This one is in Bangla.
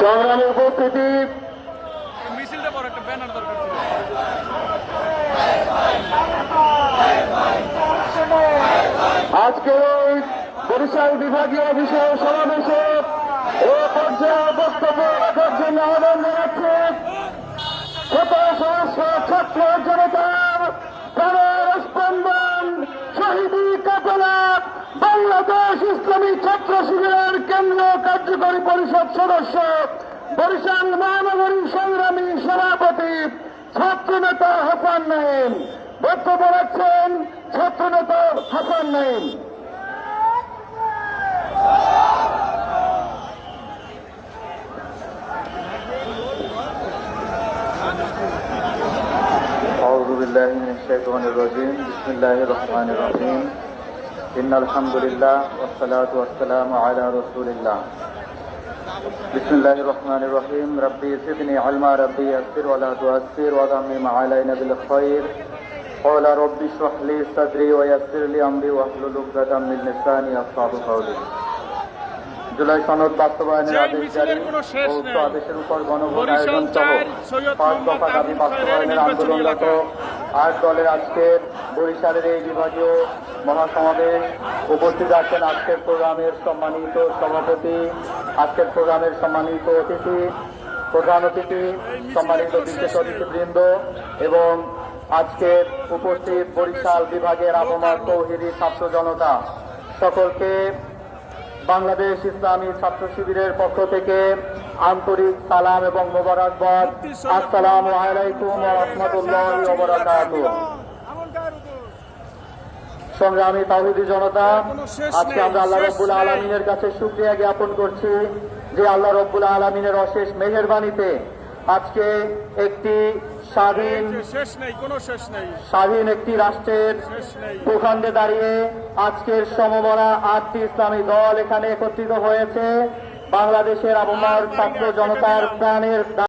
সংগ্রামী উপস্থিতি। মিছিলটা বড় একটা ব্যানার দরকার ছিল। আজকে এই বরিশাল বিভাগীয় বিষয় সমাবেশে এ পর্যায়ে বক্তব্য রাখার জন্য আহ্বান জানাচ্ছে। শত সহস্র ছাত্র জনতার প্রাণের স্পন্দন শহীদি কাফেলা বাংলাদেশ ইসলামী ছাত্র কেন্দ্রীয় কার্যকরী পরিষদ সদস্য বরিশাল মহানগরী সংগ্রামী সভাপতি ছাত্রনেতা হাসান নাইম বক্তব্য রাখছেন ছাত্রনেতা হাসান নাইম أعوذ بالله من الشيطان الرجيم بسم الله الرحمن الرحيم إن الحمد لله والصلاة والسلام على رسول الله بسم الله الرحمن الرحيم. ربي زدني علما ربي يسر ولا تؤثر وضمم علينا بالخير. قال ربي اشرح لي صدري ويسر لي أمري واحلل عقدة من لساني يفقهوا قولي. জুলাই সনদ বাস্তবায়নের আদেশ জারি ও উক্ত আদেশের উপর গণভোট আয়োজন সহ পাঁচ দফা দাবি বাস্তবায়নের আন্দোলনরত আট দলের আজকের বরিশালের এই বিভাগীয় মহাসমাবেশ উপস্থিত আছেন আজকের প্রোগ্রামের সম্মানিত সভাপতি আজকের প্রোগ্রামের সম্মানিত অতিথি প্রধান অতিথি সম্মানিত বিশেষ অতিথিবৃন্দ এবং আজকের উপস্থিত বরিশাল বিভাগের আবহাওয়া তৌহিদি ছাত্র জনতা। সকলকে বাংলাদেশ ইসলামী ছাত্র শিবিরের পক্ষ থেকে আন্তরিক সালাম এবং মোবারকবাদ। আসসালামু আলাইকুম রাহমাতুল্লাহি সংগ্রামী তাওহিদি জনতা, আজকে আমরা আল্লাহ রব্বুল আলমিনের কাছে শুক্রিয়া জ্ঞাপন করছি যে আল্লাহ রব্বুল আলমিনের অশেষ মেহেরবানিতে আজকে একটি স্বাধীন শেষ নেই কোনো শেষ নেই। স্বাধীন একটি রাষ্ট্রের ভূখণ্ডে দাঁড়িয়ে আজকের সমবরা আটটি ইসলামী দল এখানে একত্রিত হয়েছে। বাংলাদেশের আবহাওয়ার ছাত্র জনতার প্রাণের